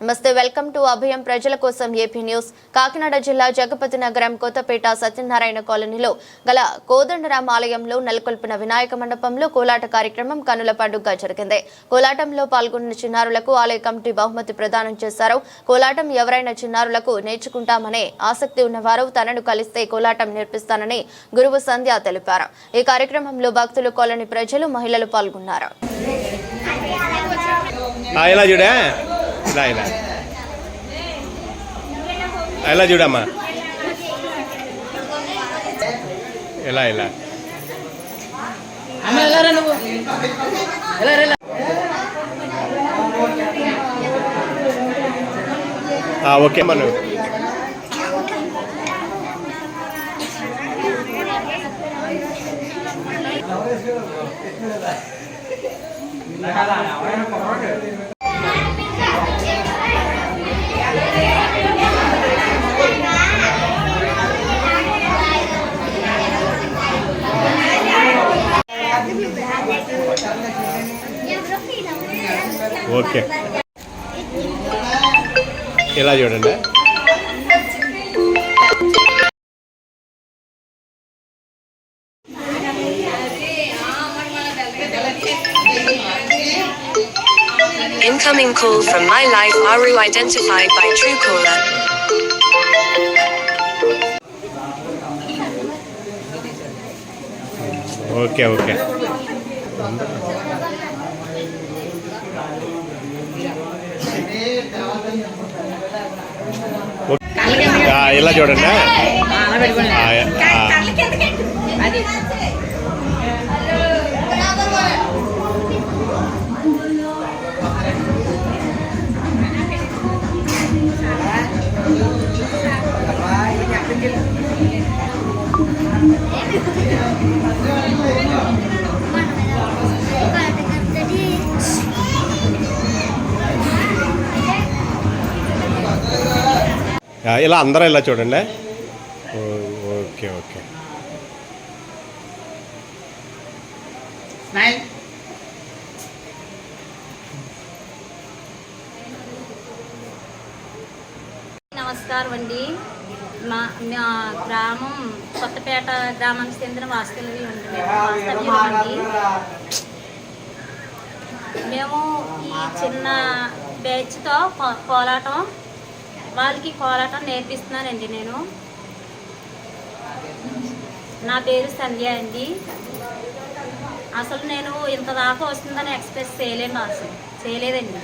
నమస్తే welcome to అభయం ప్రజల కోసం ఏపీ న్యూస్. కాకినాడ జిల్లా జగపతి నగరం కొత్తపేట సత్యనారాయణ కాలనీలో గల కోదండరామ్ ఆలయంలో నెలకొల్పిన వినాయక మండపంలో కోలాట కార్యక్రమం కనుల పండుగ జరిగింది. కోలాటంలో పాల్గొన్న చిన్నారులకు ఆలయ కమిటీ బహుమతి ప్రదానం చేశారు. కోలాటం ఎవరైనా చిన్నారులకు నేర్చుకుంటామనే ఆసక్తి ఉన్నవారు తనను కలిస్తే కోలాటం నేర్పిస్తానని గురువు సంధ్య తెలిపారు. ఈ కార్యక్రమంలో భక్తులు కాలనీ ప్రజలు మహిళలు పాల్గొన్నారు. ఆ, ఇలా ఇలా. ఇలా చూడమ్మా? ఇలా ఇలా. అమ్మ వెళ్ళారా నువ్వు? వెళ్ళారా వెళ్ళా ఆ, ఓకే అమ్మా నువ్వు. ఓకే ఇలా చూడండి Incoming call from My Life Aru identified by Truecaller. Okay okay okay. ఆ, ఇలా చూడండి ఇలా అందరూ ఇలా చూడండి ఓ- ఓకే ఓకే స్మైల్ నమస్కారం అండి మా మా గ్రామం కొత్తపేట గ్రామానికి చెందిన వాస్తవ్యం ఉంటుంది అండి. మేము ఈ చిన్న బ్యాచ్తో కోలాటం వాళ్ళకి కోలాటం నేర్పిస్తున్నానండి నేను. నా పేరు సంధ్య అండి. అసలు నేను ఇంత దాకా వస్తుందని ఎక్స్ప్రెస్ చేయలేను అసలు. చేయలేదండి.